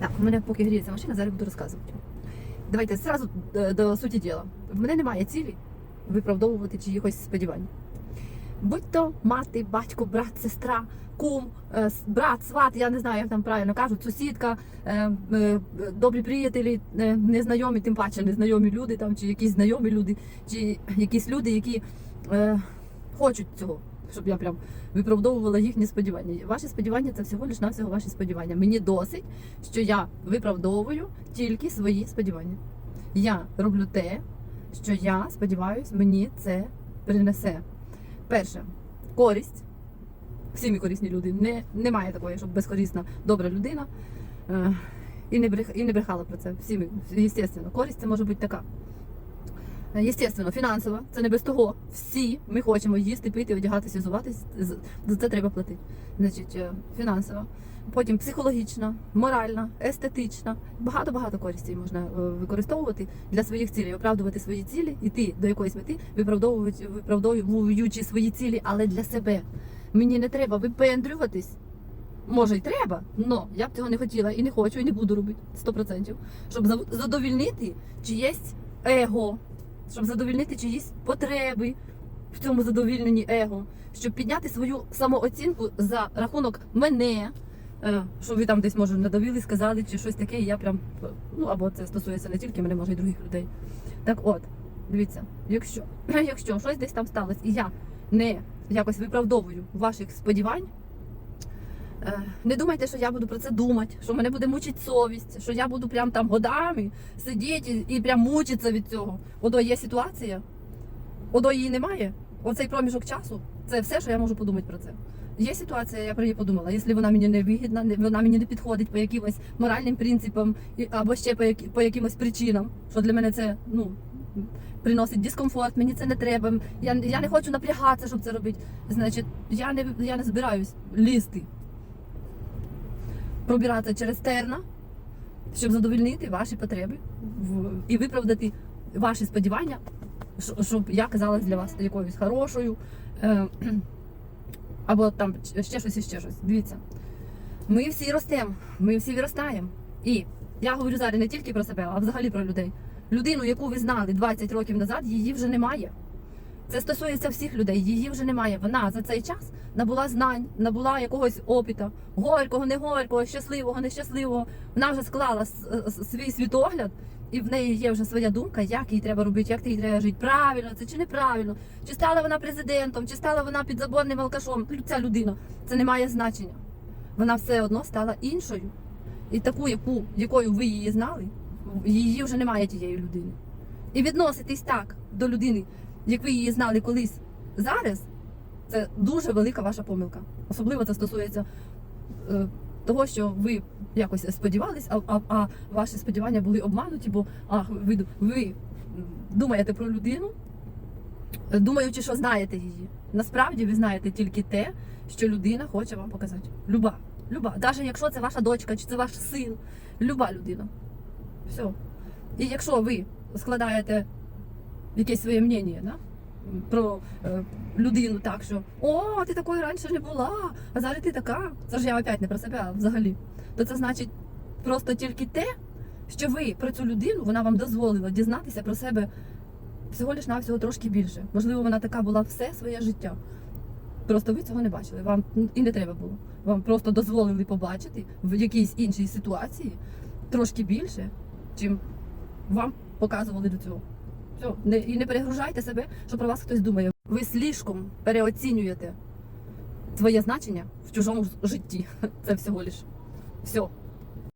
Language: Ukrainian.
Так, у мене поки гріється машина, зараз буду розказувати. Давайте зразу е, до суті діла. В мене немає цілі виправдовувати чиїхось сподівань. Будь то мати, батько, брат, сестра, кум, е, брат, сват, я не знаю, як там правильно кажуть, сусідка, е, добрі приятелі, незнайомі, тим паче незнайомі люди, там, чи якісь знайомі люди, чи якісь люди, які хочуть цього, щоб я прям виправдовувала їхні сподівання. Ваші сподівання це всього лиш навсього ваші сподівання. Мені досить, що я виправдовую тільки свої сподівання. Я роблю те, що я сподіваюся, мені це принесе. Перше, користь. Всі ми корисні люди. Не, немає такої, щоб безкорисна добра людина. Е, і, не брехала про це. Всі ми, естественно, користь це може бути така. Е, Естественно, фінансова, це не без того. Всі ми хочемо їсти, пити, одягатися, зуватись. За це треба платити. Значить, е, фінансова. Потім психологічна, моральна, естетична. Багато-багато користей можна е, використовувати для своїх цілей, оправдувати свої цілі, іти до якоїсь мети, виправдовуючи, виправдовуючи свої цілі, але для себе. Мені не треба випендрюватись. Може, й треба, але я б цього не хотіла і не хочу, і не буду робити 100%. Щоб задовільнити чиєсь его, щоб задовільнити чиїсь потреби в цьому задовільненні его, щоб підняти свою самооцінку за рахунок мене. е, Що ви там десь може надавили, сказали, чи щось таке, і я прям ну або це стосується не тільки мене, може й других людей. Так от, дивіться, якщо, якщо щось десь там сталося, і я не якось виправдовую ваших сподівань. Е, Не думайте, що я буду про це думати, що мене буде мучити совість, що я буду прям там годами сидіти і, прям мучитися від цього. Ото є ситуація, ото її немає. Оцей проміжок часу це все, що я можу подумати про це. Є ситуація, я про її подумала. Якщо вона мені не вигідна, вона мені не підходить по якимось моральним принципам або ще по, які, по якимось причинам, що для мене це ну приносить дискомфорт, мені це не треба. Я, я не хочу напрягатися, щоб це робити. Значить, я не я не збираюсь лізти, пробиратися через терна, щоб задовольнити ваші потреби і виправдати ваші сподівання, щоб я казалась для вас якоюсь хорошою. Е, або там ще щось і ще щось. Дивіться. Ми всі ростемо, ми всі виростаємо. І я говорю зараз не тільки про себе, а взагалі про людей. Людину, яку ви знали 20 років назад, її вже немає. Це стосується всіх людей, її вже немає. Вона за цей час набула знань, набула якогось опита, горького, не горького, щасливого, нещасливого. Вона вже склала свій світогляд, і в неї є вже своя думка, як їй треба робити, як їй треба жити. Правильно, це чи неправильно, чи стала вона президентом, чи стала вона підзаборним алкашом. Ця людина це не має значення. Вона все одно стала іншою. І таку, яку, якою ви її знали, її вже немає тієї людини. І відноситись так до людини, як ви її знали колись зараз, це дуже велика ваша помилка. Особливо це стосується е, того, що ви якось сподівались, а, а, а ваші сподівання були обмануті, бо а, ви, ви думаєте про людину, думаючи, що знаєте її. Насправді ви знаєте тільки те, що людина хоче вам показати. Люба. Люба. Навіть якщо це ваша дочка чи це ваш син, люба людина. Все. І якщо ви складаєте якесь своє мнення да? про е, людину так, що о, ти такою раніше не була, а зараз ти така. Це ж я опять не про себе, а взагалі. То це значить просто тільки те, що ви про цю людину вона вам дозволила дізнатися про себе всього лиш навсього трошки більше. Можливо, вона така була все своє життя. Просто ви цього не бачили. Вам і не треба було. Вам просто дозволили побачити в якійсь іншій ситуації трошки більше, чим вам показували до цього. Все, не, і не перегружайте себе, що про вас хтось думає. Ви слишком переоцінюєте своє значення в чужому житті. Це всього лиш. Все.